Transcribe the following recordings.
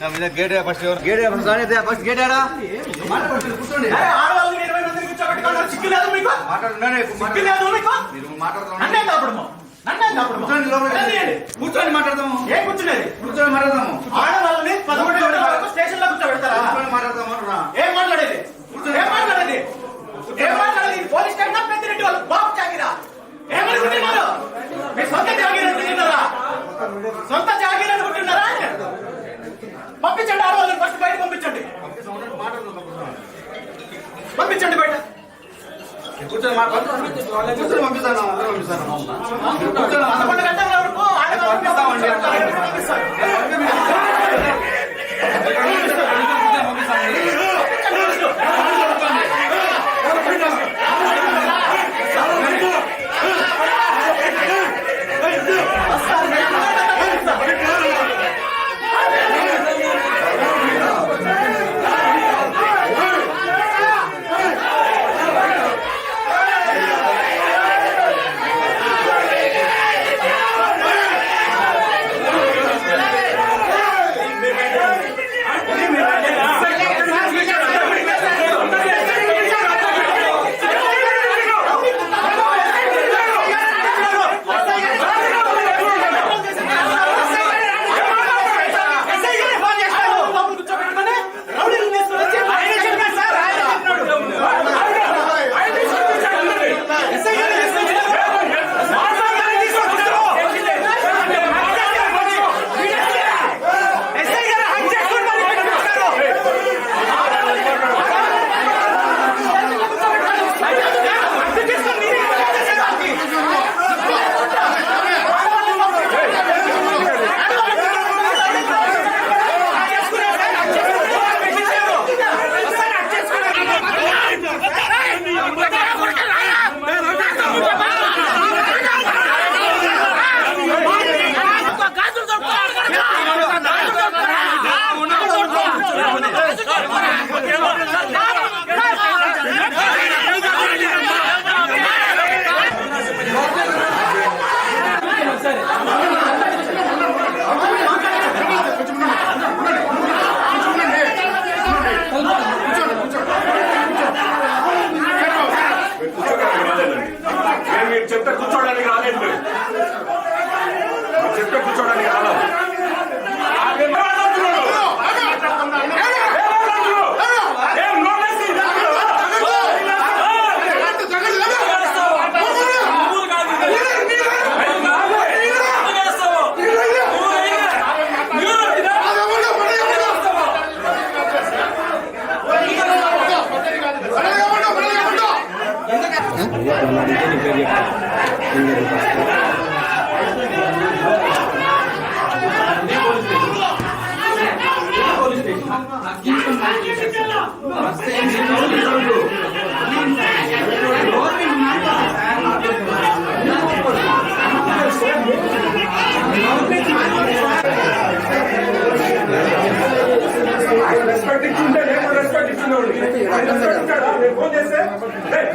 Gate first gate first. కూర్చొని మాట్లాడదాము ఏం కూర్చునేది కూర్చొని మాట్లాడదాము. ఆడవాళ్ళని పదకొండు స్టేషన్లో కూర్చోబెడతారా కూర్చొని మాట్లాడదాము అంటున్నా. ఏం మాట్లాడేది ఏం మాట్లాడేది ఏం మాట్లాడేది పోలీస్ స్టేషన్ పెద్దిరెడ్డి వాళ్ళు బాబు జాగిరా ఏమనుకుంటున్నారు మీ సొంత జాగిర అనుకుంటున్నారా సొంత జాగిర అనుకుంటున్నారా పంపించండి ఆడవాళ్ళని ఫస్ట్ బయట పంపించండి. పంపించండి బయట. కూర్చొని కూర్చొని పంపిస్తాను పంపిస్తాను. పదకొండు గంటల వరకు పంపిస్తామండి. పంపిస్తారు. చెప్తే కూర్చోడానికి రాలేదు. మీరు చెప్తే కూర్చోడానికి రాలేదు. ఏం మాట్లాడుతున్నారు? ఏం రెస్పెక్ట్ ఇచ్చింటే నేను కూడా రెస్పెక్ట్ ఇచ్చినోడు రెస్పెక్ట్ ఇచ్చాడా నేను ఫోన్ చేస్తే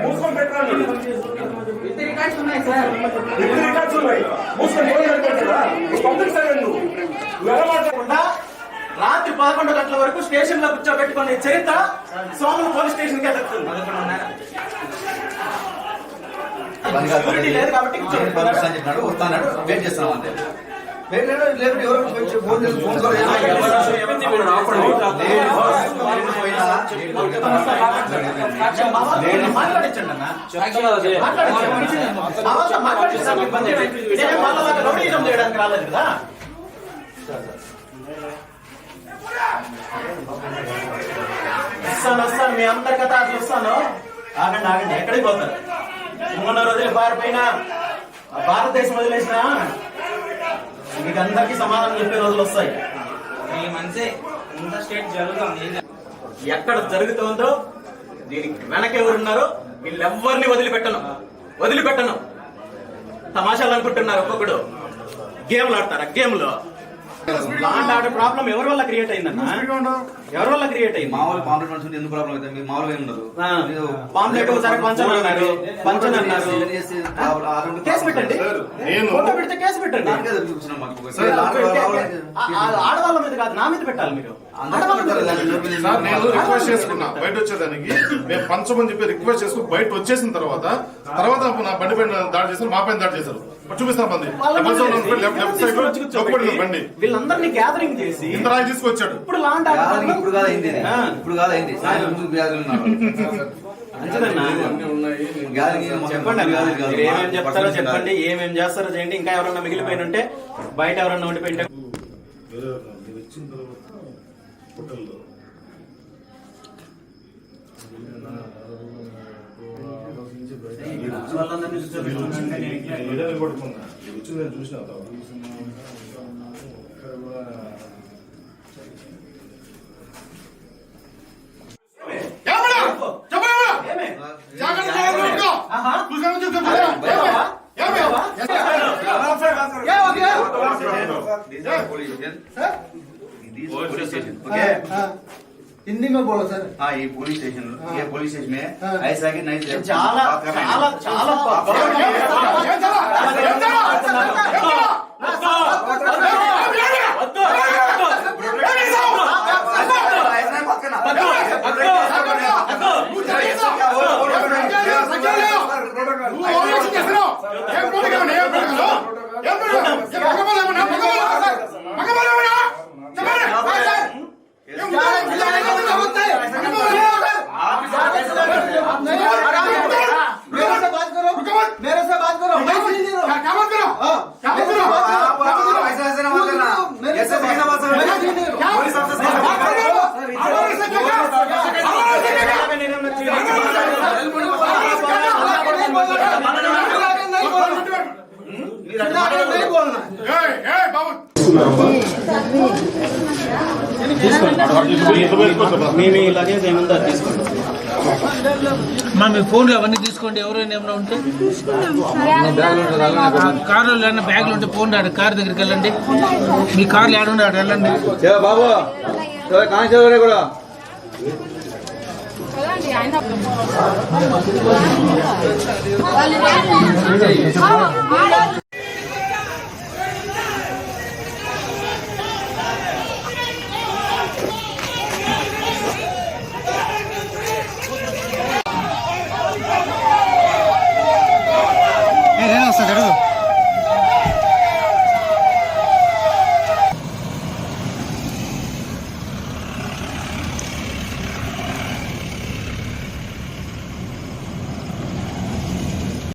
మూసుకొని పెట్టరా రికార్డ్స్ ఉన్నాయి మూసుకొని ఫోన్ పెట్టుకుంటాడా నువ్వు పబ్లిక్ సర్వెంట్ నువ్వు నువ్వు ఎలా మాట్లాడు కాకుండా రాత్రి పదకొండు గంటల వరకు స్టేషన్లో కూర్చోబెట్టుకునే చరిత్ర సోమల పోలీస్ స్టేషన్కి సెక్యూరిటీ లేదు కాబట్టి వస్తాడు వెయిట్ చేస్తున్నాం అంతే. చేయడానికి రాలేదు కదా వస్తాను వస్తాను మీ అందరి కథ చూస్తాను ఆగండి ఆగండి ఎక్కడికి పోతారు మొన్న రోజులు పారిపోయినా భారతదేశం వదిలేసిన మీకు అందరికీ సమాధానం చెప్పే రోజులు వస్తాయి. ఈ మంచి ఇంత స్టేట్ జరుగుతుంది. ఎక్కడ జరుగుతుందో దీనికి వెనక ఎవరున్నారో వీళ్ళెవ్వరిని వదిలిపెట్టను. వదిలిపెట్టను. తమాషాలు అనుకుంటున్నారు ఒక్కొక్కడు. గేమ్లు ఆడతారా? గేమ్లు. లాండ్ ఆర్డర్ ప్రాబ్లం ఎవరి వల్ల క్రియేట్ అయిందన్న? ఎవరి వల్ల క్రియేట్ మామూలు పాంప్లెట్ మనుషులు ఎందుకు ప్రాబ్లం అవుతుంది? మీకు మామూలుగా ఉండదు. పాంప్లెట్ ఒకసారి పంచని అన్నారు. పంచని కేసు పెట్టండి. నేను- ఫోటో పెడితే కేసు పెట్టండి. లాంటి ఆడవాళ్ళ మీద కాదు నా మీద పెట్టాలి మీరు. నేను రిక్వెస్ట్ చేసుకున్నా. బయట వచ్చేదానికి మేము పంచమని చెప్పి రిక్వెస్ట్ చేసుకుని బయట వచ్చేసిన తర్వాత తర్వాత నా బండి పైన దాడి చేశారు మా పైన దాడి చేశారు. చూపిస్తాను బండి. లెఫ్ట్ సైడ్ వీళ్ళందరినీ గ్యాదరింగ్ చేసి ఇంత రాయి తీసుకొచ్చాడు. ఇప్పుడు ఆర్డర్ ఇప్పుడు కాదు అయింది. ఇప్పుడు కాదు అయింది. సాయంత్రం ముందు వ్యాధులు చెప్పండి అన్న. వ్యాధులు కాదు. మీరు ఏమేం చెప్తారో చెప్పండి. ఏమేం చేస్తారో చేయండి. ఇంకా ఎవరన్నా మిగిలిపోయిన ఉంటే బయట ఎవరన్నా ఉండిపోయింటే చూసిన. हिंदी में बोलो सर हाँ ये पुलिस स्टेशन ये पुलिस स्टेशन में ऐसा कि नहीं ఏం పడగమన్నా పగమన్నా మీ మా మీ ఫోన్లు అవన్నీ తీసుకోండి. ఎవరైనా ఏమైనా ఉంటే? కార్లో ఏమైనా బ్యాగ్లు ఉంటే ఫోన్ ఆడ కార్ దగ్గరికి వెళ్ళండి. మీ కార్లు ఏడ ఆడ వెళ్ళండి. బాబు? 哎，来老 rasa.